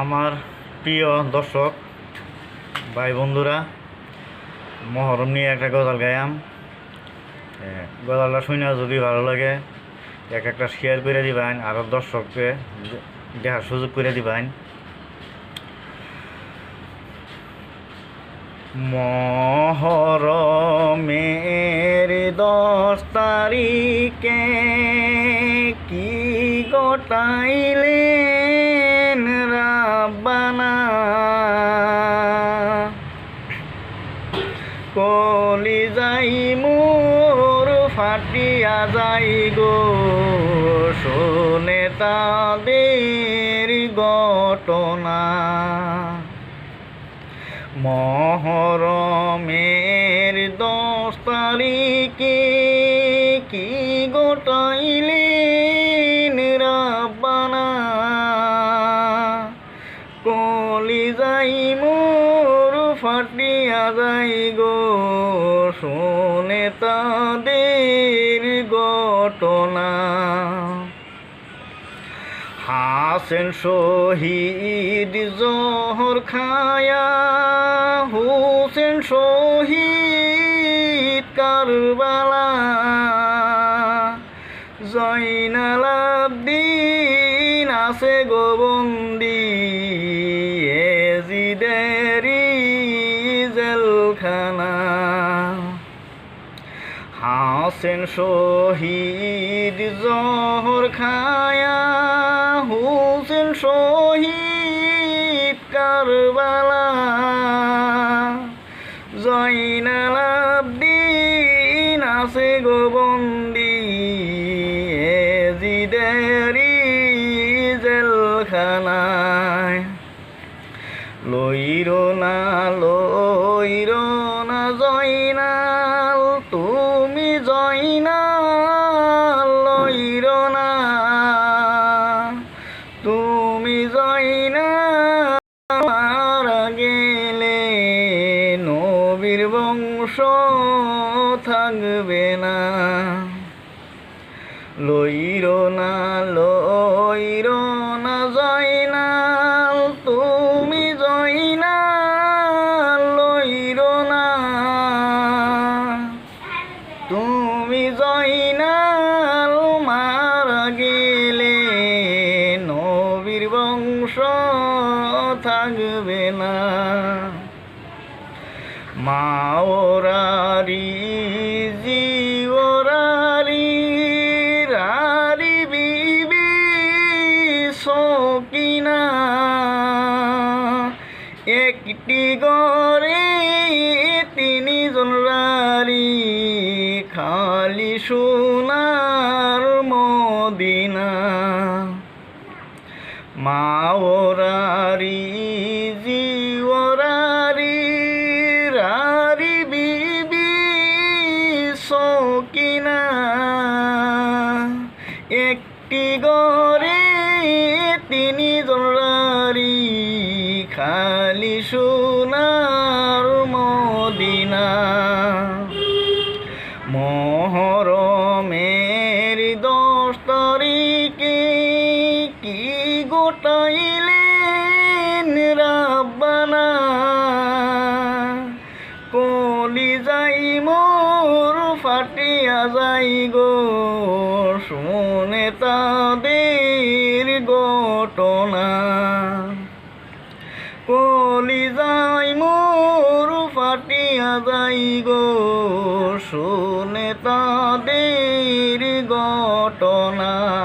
আমার প্রিয় দর্শক, ভাই বন্ধুরা, মহরম নিয়ে একটা গজাল গায়াম গজালটা শুনে যদি ভালো লাগে, এক একটা শেয়ার করে দিবেন আরও দর্শককে দেখার সুযোগ করে দিবেন। মহরমের দশ তারিখে কি গোটাইলেন রাব্বানা। কলি যাই মোর, ফাটিয়া যাই গো। শোনে তাদের ঘটনা। মহরমের দশ তারিখে কি গোটাইলেন মোর ফাটিয়া যাই গো, শোনে তাদের ঘটনা। হাসেন শহীদ জহর খায়া, হুসেন শহীদ কারবালা। জৈনালাব্দিন আছে গোবন্দি জেলখানা হাসেন শহীদ জহর খায়া হুসেন শহীদ কারবালা। জৈনালাব্দিন আছে গোবন্দি এজিদেরি জেলখানায়। লইর জয়নাল তুমি জয়নাল না। তুমি জয়নাল গেলে নবীর বংশ থাকবে না। লইর না লইর তুমি জয়নাল মারা গেলে নবীর বংশ থাকবে না। মাওরারি, জিওরারি, রারি, বিবি, সকিনা। একটি গড়ে তিনজন রারি সোনার মদিনা মাওরারি জিওরারি রারি বিবি সকিনা। একটি গড়ে কলি যাই, মোর ফাটিয়া যাই গো। শুনে তাদের ঘটনা। কলি যাই, মোর ফাটিয়া যাই গো। শুনে তাদের ঘটনা।